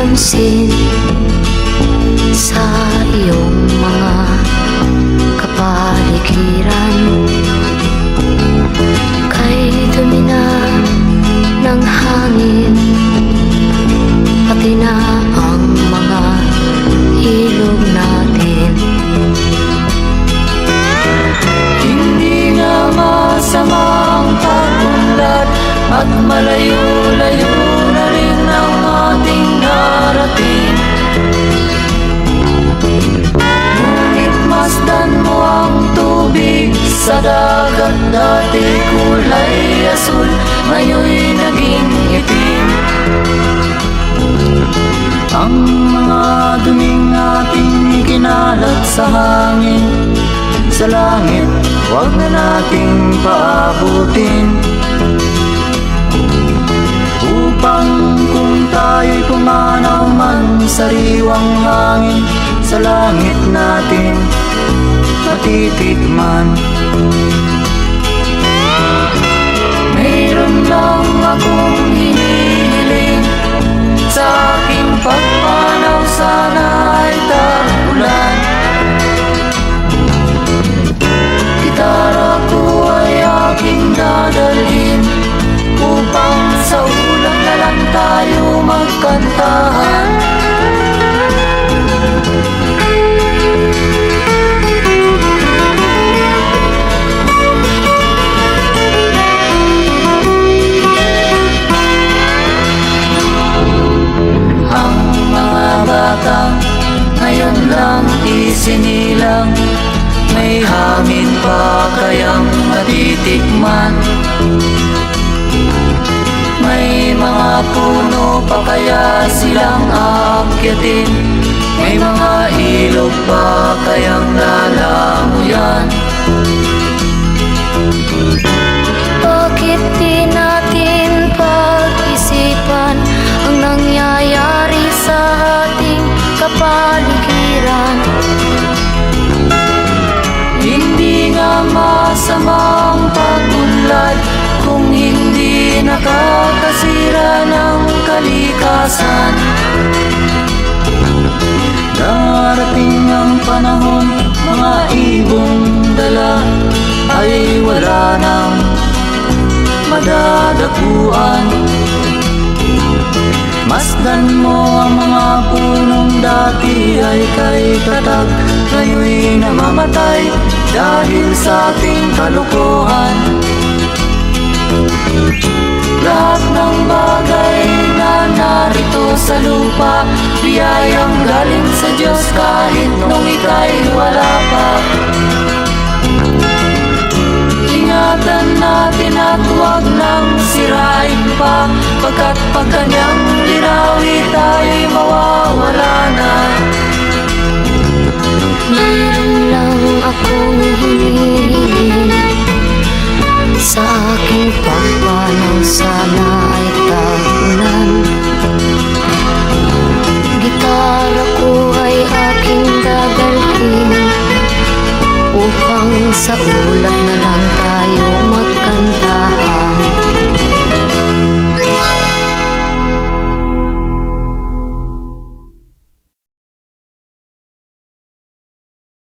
napapansin Sa iyong mga kapaligiran. Kay dumi na ng hangin Pati na ang mga ilog natin. Hindi nga masama ang pag-unlad At malayo-layo dagat Dati kulay asul, ngayon'y naging itim. Ang mga duming ating kinalat sa hangin sa langit Huwag na nating paabutin. Upang kung tayo'y pumanaw man sa riwang hangin Sa langit natin matitikman. Mayroon ngayon lang isinilang. May hangin pa kayang natitikman May mga puno pa kaya silang aakyatin? May mga ilog pa kayang lalamuyan? Bakit di natin kapaligiran Hindi nga masama ang pagunlad Kung hindi nakakasira ng kalikasan. Darating ang panahon Mga ibong dala Ay wala nang madadapuan dati ay kay tatag Ngayon'y namamatay dahil sa ating kalukuhan. Lahat ng bagay na narito sa lupa Biyayang galing sa Diyos kahit nung ika'y wala pa. Ingatan natin at huwag nang sirain pa Pagkat pag kanyang sana ay tagulan Gitara ko ay aking dadalhin Upang sa ulap